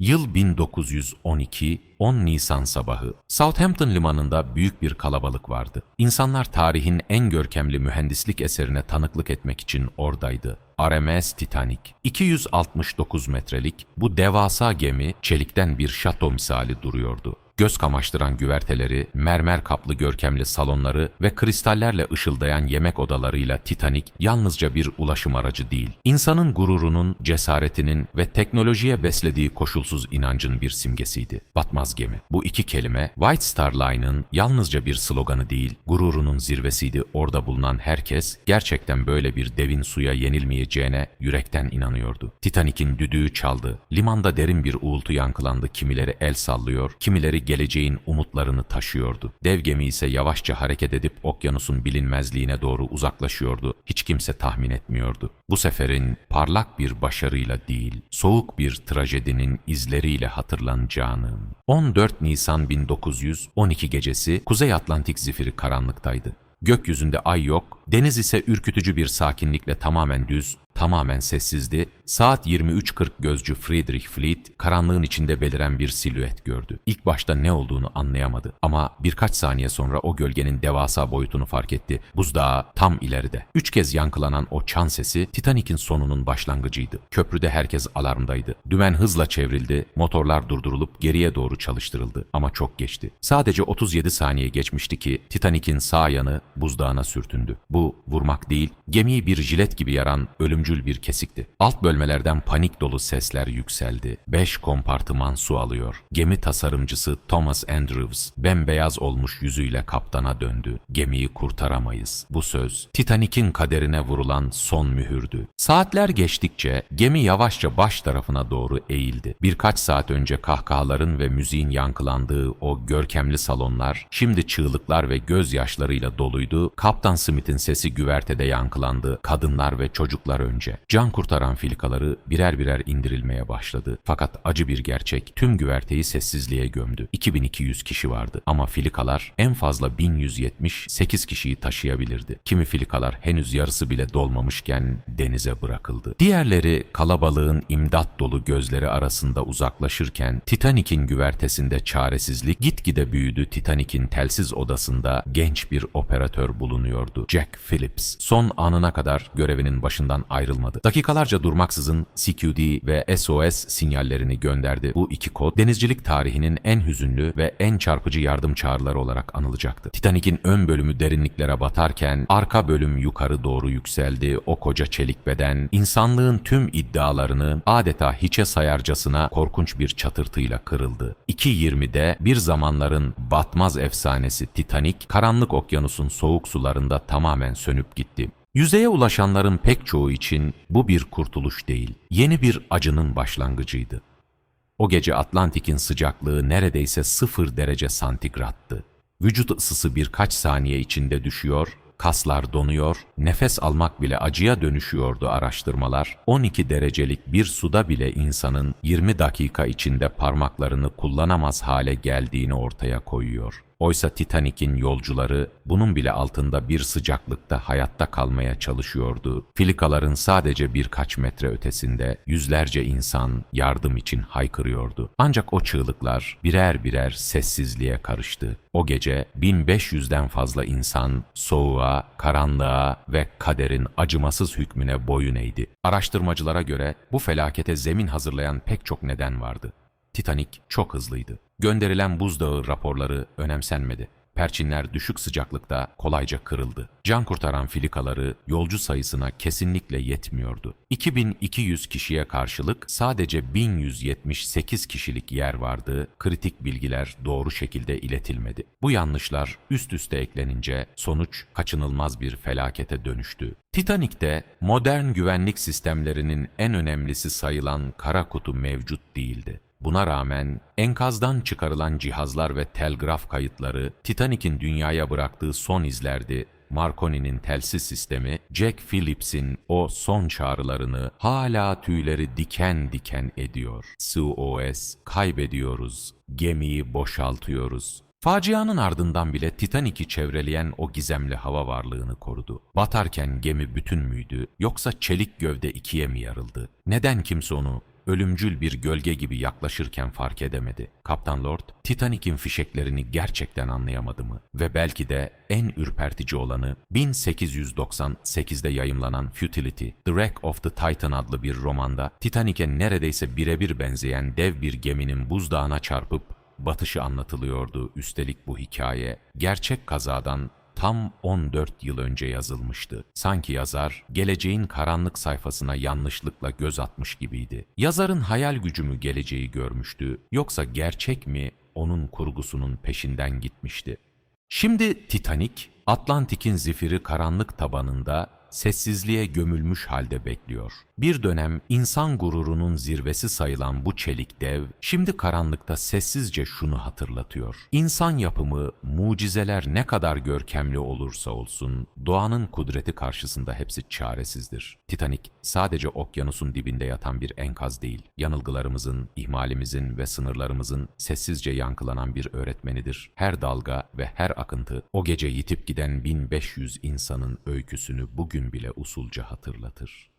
Yıl 1912, 10 Nisan sabahı. Southampton limanında büyük bir kalabalık vardı. İnsanlar tarihin en görkemli mühendislik eserine tanıklık etmek için oradaydı. RMS Titanic. 269 metrelik bu devasa gemi çelikten bir şato misali duruyordu. Göz kamaştıran güverteleri, mermer kaplı görkemli salonları ve kristallerle ışıldayan yemek odalarıyla Titanic yalnızca bir ulaşım aracı değil. İnsanın gururunun, cesaretinin ve teknolojiye beslediği koşulsuz inancın bir simgesiydi. Batmaz gemi. Bu iki kelime White Star Line'ın yalnızca bir sloganı değil, gururunun zirvesiydi. Orada bulunan herkes gerçekten böyle bir devin suya yenilmeyeceğine yürekten inanıyordu. Titanic'in düdüğü çaldı. Limanda derin bir uğultu yankılandı. Kimileri el sallıyor, kimileri geleceğin umutlarını taşıyordu. Dev gemi ise yavaşça hareket edip okyanusun bilinmezliğine doğru uzaklaşıyordu. Hiç kimse tahmin etmiyordu. Bu seferin parlak bir başarıyla değil, soğuk bir trajedinin izleriyle hatırlanacağını. 14 Nisan 1912 gecesi Kuzey Atlantik zifiri karanlıktaydı. Gökyüzünde ay yok, deniz ise ürkütücü bir sakinlikle tamamen düz, tamamen sessizdi. Saat 23.40 gözcü Friedrich Fleet karanlığın içinde beliren bir silüet gördü. İlk başta ne olduğunu anlayamadı ama birkaç saniye sonra o gölgenin devasa boyutunu fark etti. Buzdağı tam ileride. Üç kez yankılanan o çan sesi Titanic'in sonunun başlangıcıydı. Köprüde herkes alarmdaydı. Dümen hızla çevrildi, motorlar durdurulup geriye doğru çalıştırıldı ama çok geçti. Sadece 37 saniye geçmişti ki Titanic'in sağ yanı buzdağına sürtündü. Bu vurmak değil, gemiyi bir jilet gibi yaran ölümcül bir kesikti. Alt bölmelerden panik dolu sesler yükseldi. Beş kompartıman su alıyor. Gemi tasarımcısı Thomas Andrews bembeyaz olmuş yüzüyle kaptana döndü. Gemiyi kurtaramayız. Bu söz Titanic'in kaderine vurulan son mühürdü. Saatler geçtikçe gemi yavaşça baş tarafına doğru eğildi. Birkaç saat önce kahkahaların ve müziğin yankılandığı o görkemli salonlar şimdi çığlıklar ve gözyaşlarıyla doluydu. Kaptan Smith'in sesi güvertede yankılandı. Kadınlar ve çocuklar önce. Can kurtaran filikaları birer birer indirilmeye başladı. Fakat acı bir gerçek tüm güverteyi sessizliğe gömdü. 2200 kişi vardı ama filikalar en fazla 1178 kişiyi taşıyabilirdi. Kimi filikalar henüz yarısı bile dolmamışken denize bırakıldı. Diğerleri kalabalığın imdat dolu gözleri arasında uzaklaşırken Titanic'in güvertesinde çaresizlik gitgide büyüdü. Titanic'in telsiz odasında genç bir operatör bulunuyordu. Jack Phillips. Son anına kadar görevinin başından ayrılmadı. Dakikalarca durmaksızın CQD ve SOS sinyallerini gönderdi. Bu iki kod denizcilik tarihinin en hüzünlü ve en çarpıcı yardım çağrıları olarak anılacaktı. Titanic'in ön bölümü derinliklere batarken arka bölüm yukarı doğru yükseldi. O koca çelik beden insanlığın tüm iddialarını adeta hiçe sayarcasına korkunç bir çatırtıyla kırıldı. 2.20'de bir zamanların batmaz efsanesi Titanic karanlık okyanusun soğuk sularında tamamen sönüp gitti. Yüzeye ulaşanların pek çoğu için bu bir kurtuluş değil, yeni bir acının başlangıcıydı. O gece Atlantik'in sıcaklığı neredeyse sıfır derece santigrattı. Vücut ısısı birkaç saniye içinde düşüyor, kaslar donuyor, nefes almak bile acıya dönüşüyordu araştırmalar. 12 derecelik bir suda bile insanın 20 dakika içinde parmaklarını kullanamaz hale geldiğini ortaya koyuyor. Oysa Titanic'in yolcuları bunun bile altında bir sıcaklıkta hayatta kalmaya çalışıyordu. Filikaların sadece birkaç metre ötesinde yüzlerce insan yardım için haykırıyordu. Ancak o çığlıklar birer birer sessizliğe karıştı. O gece 1500'den fazla insan soğuğa, karanlığa ve kaderin acımasız hükmüne boyun eğdi. Araştırmacılara göre bu felakete zemin hazırlayan pek çok neden vardı. Titanic çok hızlıydı. Gönderilen buzdağı raporları önemsenmedi. Perçinler düşük sıcaklıkta kolayca kırıldı. Can kurtaran filikaları yolcu sayısına kesinlikle yetmiyordu. 2200 kişiye karşılık sadece 1178 kişilik yer vardı. Kritik bilgiler doğru şekilde iletilmedi. Bu yanlışlar üst üste eklenince sonuç kaçınılmaz bir felakete dönüştü. Titanik'te modern güvenlik sistemlerinin en önemlisi sayılan kara kutu mevcut değildi. Buna rağmen enkazdan çıkarılan cihazlar ve telgraf kayıtları Titanic'in dünyaya bıraktığı son izlerdi. Marconi'nin telsiz sistemi, Jack Phillips'in o son çağrılarını hala tüyleri diken diken ediyor. SOS, kaybediyoruz, gemiyi boşaltıyoruz. Facianın ardından bile Titanic'i çevreleyen o gizemli hava varlığını korudu. Batarken gemi bütün müydü yoksa çelik gövde ikiye mi yarıldı? Neden kimse onu ölümcül bir gölge gibi yaklaşırken fark edemedi. Kaptan Lord, Titanic'in fişeklerini gerçekten anlayamadı mı? Ve belki de en ürpertici olanı 1898'de yayımlanan Futility, The Wreck of the Titan adlı bir romanda Titanic'e neredeyse birebir benzeyen dev bir geminin buzdağına çarpıp batışı anlatılıyordu. Üstelik bu hikaye gerçek kazadan tam 14 yıl önce yazılmıştı. Sanki yazar geleceğin karanlık sayfasına yanlışlıkla göz atmış gibiydi. Yazarın hayal gücü mü geleceği görmüştü yoksa gerçek mi onun kurgusunun peşinden gitmişti. Şimdi Titanic, Atlantik'in zifiri karanlık tabanında sessizliğe gömülmüş halde bekliyor. Bir dönem insan gururunun zirvesi sayılan bu çelik dev, şimdi karanlıkta sessizce şunu hatırlatıyor. İnsan yapımı, mucizeler ne kadar görkemli olursa olsun, doğanın kudreti karşısında hepsi çaresizdir. Titanic sadece okyanusun dibinde yatan bir enkaz değil, yanılgılarımızın, ihmalimizin ve sınırlarımızın sessizce yankılanan bir öğretmenidir. Her dalga ve her akıntı o gece yitip giden 1500 insanın öyküsünü bugün bile usulca hatırlatır.